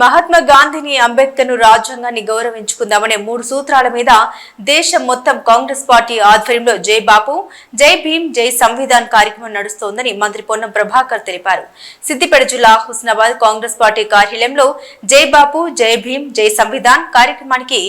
మహాత్మా గాంధీని అంబేద్కర్ను రాజ్యాంగాన్ని గౌరవించుకుందామనే మూడు సూత్రాల మీద దేశం మొత్తం కాంగ్రెస్ పార్టీ ఆధ్వర్యంలో జై బాపు జై భీమ్ జై సంవిధాన్ కార్యక్రమం నడుస్తోందని మంత్రి పొన్నం ప్రభాకర్ తెలిపారు. సిద్దిపేట జిల్లా హుస్నాబాద్ కాంగ్రెస్ పార్టీ కార్యాలయంలో జై బాపు జై భీమ్ జై సంవిధాన్ కార్యక్రమానికి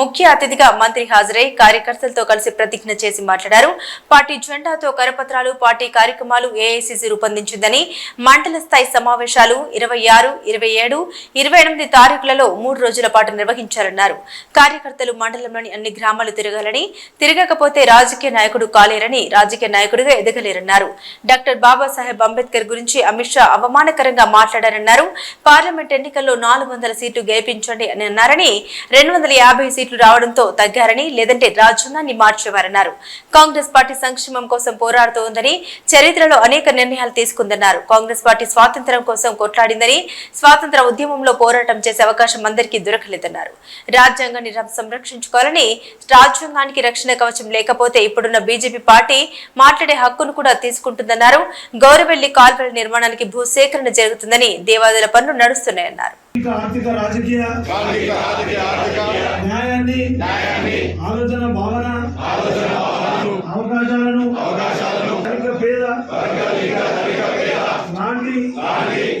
ముఖ్య అతిథిగా మంత్రి హాజరై కార్యకర్తలతో కలిసి ప్రతిజ్ఞ చేసి మాట్లాడారు. పార్టీ జెండాతో కరపత్రాలు పార్టీ కార్యక్రమాలు ఏఐసిసి రూపొందించిందని మండల స్థాయి సమావేశాలు ఇరవై ఆరు ఇరవై ఏడు ఇరవై ఎనిమిది తారీఖులలో మూడు రోజుల పాటు నిర్వహించాలన్నారు. కార్యకర్తలు మండలంలోని అన్ని గ్రామాలు తిరగాలని తిరగకపోతే రాజకీయ నాయకుడు కాలేరని రాజకీయ నాయకుడిగా ఎదగలేరన్నారు. డాక్టర్ బాబాసాహెబ్ అంబేద్కర్ గురించి అమిత్ షా అవమానకరంగా మాట్లాడారన్నారు. పార్లమెంట్ ఎన్నికల్లో నాలుగు వందల సీట్లు గెలిపించండి అని అన్నారని రెండు వందల యాభై సీట్లు రావడంతో తగ్గారని లేదంటే రాజ్యాంగాన్ని మార్చేవారన్నారు. కాంగ్రెస్ పార్టీ సంక్షేమం కోసం పోరాడుతోందని చరిత్రలో అనేక నిర్ణయాలు తీసుకుందన్నారు. కాంగ్రెస్ పార్టీ స్వాతంత్ర్యం కోసం కొట్లాడిందని స్వాతంత్ర ఉద్యమంలో పోరాటం చేసే అవకాశం అందరికీ దొరకలేదన్నారు. రాజ్యాంగాన్ని రం- సంరక్షించుకోవాలని రాజ్యాంగానికి రక్షణ కవచం లేకపోతే ఇప్పుడున్న బీజేపీ పార్టీ మాట్లాడే హక్కును కూడా తీసుకుంటుందన్నారు. గౌరవెల్లి కాల్వల నిర్మాణానికి భూసేకరణ జరుగుతుందని దేవాదాయ పనులు నడుస్తున్నాయన్నారు. ఆర్థిక రాజకీయ న్యాయాన్ని ఆలోచన భావన అవకాశాలను పేద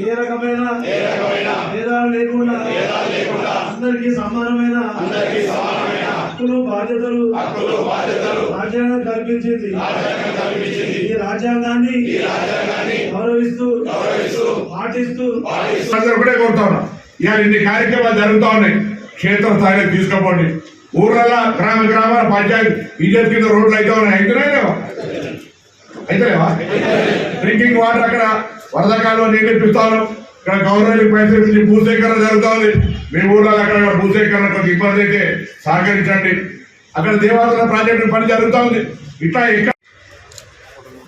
ఏ రకమైన భేదాలు లేకుండా అందరికీ సమానమైన హక్కులు బాధ్యతలు రాజ్యాంగం కల్పించింది. ఈ రాజ్యాంగాన్ని గౌరవిస్తూ పాటిస్తూ అందరూ కూడా కోరుతా ఉన్నాం ఇవాళ ఇన్ని కార్యక్రమాలు జరుగుతా ఉన్నాయి. క్షేత్ర స్థాయిలో తీసుకోపోండి. ఊర్లలో గ్రామ గ్రామాల పంచాయతీ ఇజ్జత్ కింద రోడ్లు అయితే ఉన్నాయి అయితేనే లేవా అయితేలేవా డ్రింకింగ్ వాటర్ అక్కడ వర్షాకాలం నీళ్ళు ఇప్పిస్తాను ఇక్కడ గవర్నమెంట్ పైసలు ఇచ్చి భూసేకరణ జరుగుతూ ఉంది మీ ఊర్లో అక్కడ భూసేకరణ కొంచెం ఇబ్బంది అయితే సహకరించండి. అక్కడ దేవాలయ ప్రాజెక్టు పని జరుగుతూ ఉంది ఇట్లా ఇక్కడ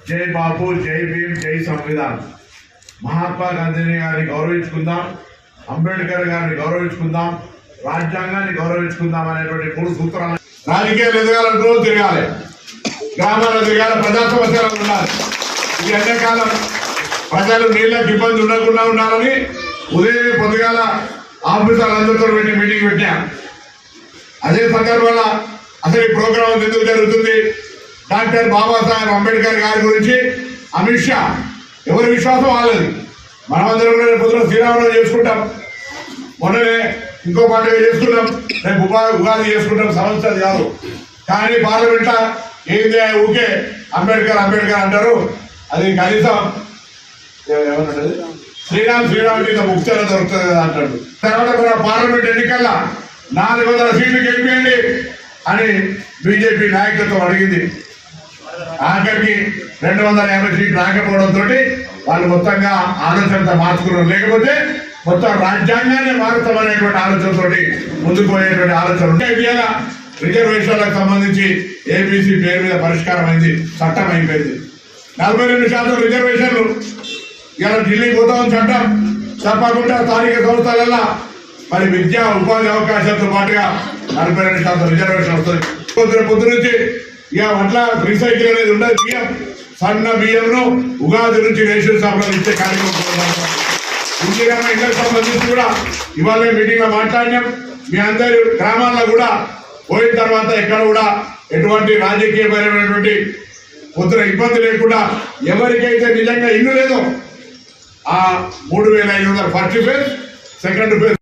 జై బాపు జై భీమ్ జై సంవిధాన్. మహాత్మా గాంధీని గారిని గౌరవించుకుందాం. అంబేద్కర్ గారిని గౌరవించుకుందాం. రాజ్యాంగాన్ని గౌరవించుకుందాం అనేటువంటి మూడు సూత్రాలు. రాజకీయాలు ఎదగాలంటూ తిరగాలి. గ్రామాలు ఎదగాలి ప్రజా సమస్యలు ఉండాలి. ఈ ఎండాకాలం ప్రజలు నీళ్ళకి ఇబ్బంది ఉండకుండా ఉండాలని ఉదయం పొద్దుగాల ఆఫీసర్లందరితో పెట్టి మీటింగ్ పెట్టాం అదే సందర్భంలో అసలు ఈ ప్రోగ్రాం ఎందుకు జరుగుతుంది? డాక్టర్ బాబాసాహెబ్ అంబేద్కర్ గారి గురించి అమిత్ షా ఎవరి విశ్వాసం వాళ్ళది? మనమందరం కూడా పొద్దున శ్రీరామనవమి చేసుకుంటాం. మొన్ననే ఇంకో పండుగ చేసుకున్నాం రేపు ఉపాధి ఉగాది చేసుకుంటాం. సమస్య కాదు. కానీ పార్లమెంట్ ఏంది ఊకే అంబేద్కర్ అంబేద్కర్ అంటారు. అది కనీసం శ్రీరామ్ శ్రీరామ్ మీద ముక్తాలు దొరుకుతుంది కదా అంటాడు. తర్వాత కూడా పార్లమెంట్ ఎన్నికల్లో నాలుగు వందల సీట్లు గెలిపేయండి అని బీజేపీ నాయకత్వం అడిగింది. ఆఖరికి రెండు వందల యాభై సీట్లు రాకపోవడంతో వాళ్ళు మొత్తంగా ఆలోచనతో మార్చుకున్నారు. లేకపోతే మొత్తం రాజ్యాంగాన్ని మారుతామనేటువంటి ఆలోచనతో ముందుకు పోయేటువంటి ఆలోచన ఉంటే ఇవాళ రిజర్వేషన్లకు సంబంధించి ఏబీసీ పేరు మీద పరిష్కారం అయింది చట్టం అయిపోయింది. నలభై రెండు శాతం రిజర్వేషన్లు ఇలా ఢిల్లీకి పోతాం చట్టం తప్పకుండా స్థానిక సంస్థలలో మరి విద్యా ఉపాధి అవకాశాలతో పాటుగా నలభై రెండు శాతం రిజర్వేషన్ వస్తుంది. పొద్దున పొద్దు నుంచి ఇక అట్లా రీసైకిల్ అనేది ఉండదు. బియ్యం సన్న బియ్యంను ఉగాది నుంచి రేషన్ షాపులో ఇచ్చే కార్యక్రమం కొనసాగుతుంది. ఇందిరమ్మ ఇళ్ళకు సంబంధించి కూడా ఇవాళ మీటింగ్లో మాట్లాడినాం. మీ అందరి గ్రామాల్లో కూడా పోయిన తర్వాత ఎక్కడ కూడా ఎటువంటి రాజకీయపరమైనటువంటి పొద్దున ఇబ్బంది లేకుండా ఎవరికైతే నిజంగా ఇల్లు లేదో ఆ మూడు వేల ఐదు వందల ఫస్ట్ ఫేజ్ సెకండ్ ఫేజ్